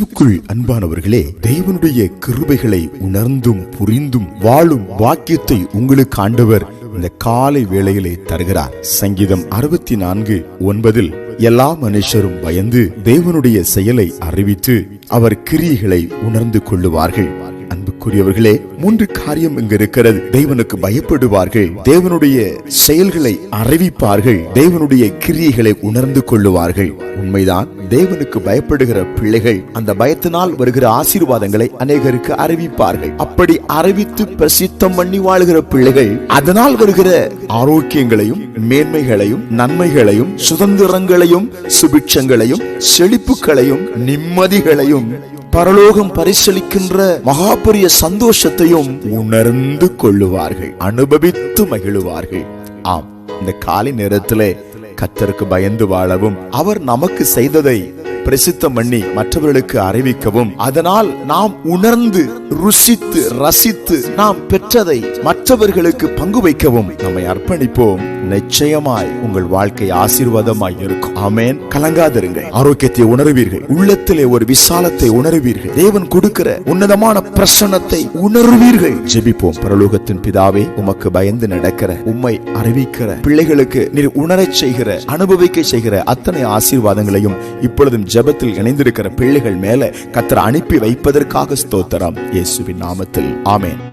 கிறிஸ்துவுக்குள் அன்பானவர்களே தேவனுடைய கிருபைகளை உணர்ந்தும் புரிந்தும் வாழும் வாக்கியத்தை உங்களுக்கு ஆண்டவர் இந்த காலை வேளையிலே தருகிறார். சங்கீதம் அறுபத்தி நான்கு ஒன்பதில் எல்லா மனுஷரும் பயந்து தேவனுடைய செயலை அறிவித்து அவர் கிரியைகளை உணர்ந்து கொள்ளுவார்கள். அன்புக்குரியவர்களே மூன்று காரியம் இங்கு இருக்கிறது தேவனுக்கு பயப்படுவார்கள் தேவனுடைய செயல்களை அறிவிப்பார்கள் தேவனுடைய கிரியைகளை உணர்ந்து கொள்ளுவார்கள். உண்மைதான் தேவனுக்கு பயப்படுகிற பிள்ளைகள் அந்த பயத்தினால் வருகிற ஆசீர்வாதங்களை அநேகருக்கு அறிவிப்பார்கள். அப்படி அறிவித்து பிரசித்தம் பண்ணி வாழ்கிற பிள்ளைகள் அதனால் வருகிற ஆரோக்கியங்களையும் மேன்மைகளையும் நன்மைகளையும் சுதந்திரங்களையும் சுபிட்சங்களையும் செழிப்புகளையும் நிம்மதிகளையும் பரலோகம் பரிசளிக்கின்ற மகாபரிய சந்தோஷத்தையும் உணர்ந்து கொள்ளுவார்கள் அனுபவித்து மகிழுவார்கள். ஆம் இந்த காலை நேரத்திலே கத்தருக்கு பயந்து வாழவும் அவர் நமக்கு செய்ததை பிரசித்தம் பண்ணி மற்றவர்களுக்கு அறிவிக்கவும். அதனால் நாம் உணர்ந்து ருசித்து ரசித்து நாம் பெற்றதை மற்றவர்களுக்கு பங்கு வைக்கவும். நம்மை அர்ப்பணிப்போம். நிச்சயமாய் உங்கள் வாழ்க்கை ஆசீர்வாதமாய் இருக்கும். ஆமேன். கலங்காதிருங்கள். ஆரோக்கியத்தை உணர்வீர்கள். உள்ளத்திலே ஒரு விசாலத்தை உணர்வீர்கள். தேவன் கொடுக்கிற உன்னதமான பிரசன்னத்தை உணர்வீர்கள். ஜெபிப்போம். பரலோகத்தின் பிதாவே உமக்கு பயந்து நடக்கிற உம்மை அறிவிக்கிற பிள்ளைகளுக்கு நீர் உணரச் செய்கிற அனுபவிக்க செய்கிற அத்தனை ஆசீர்வாதங்களையும் இப்பொழுதும் ஜெபத்தில் இணைந்திருக்கிற பிள்ளைகள் மேல கத்தர் அனுப்பி வைப்பதற்காக ஸ்தோத்திரம். இயேசுவின் நாமத்தில். ஆமேன்.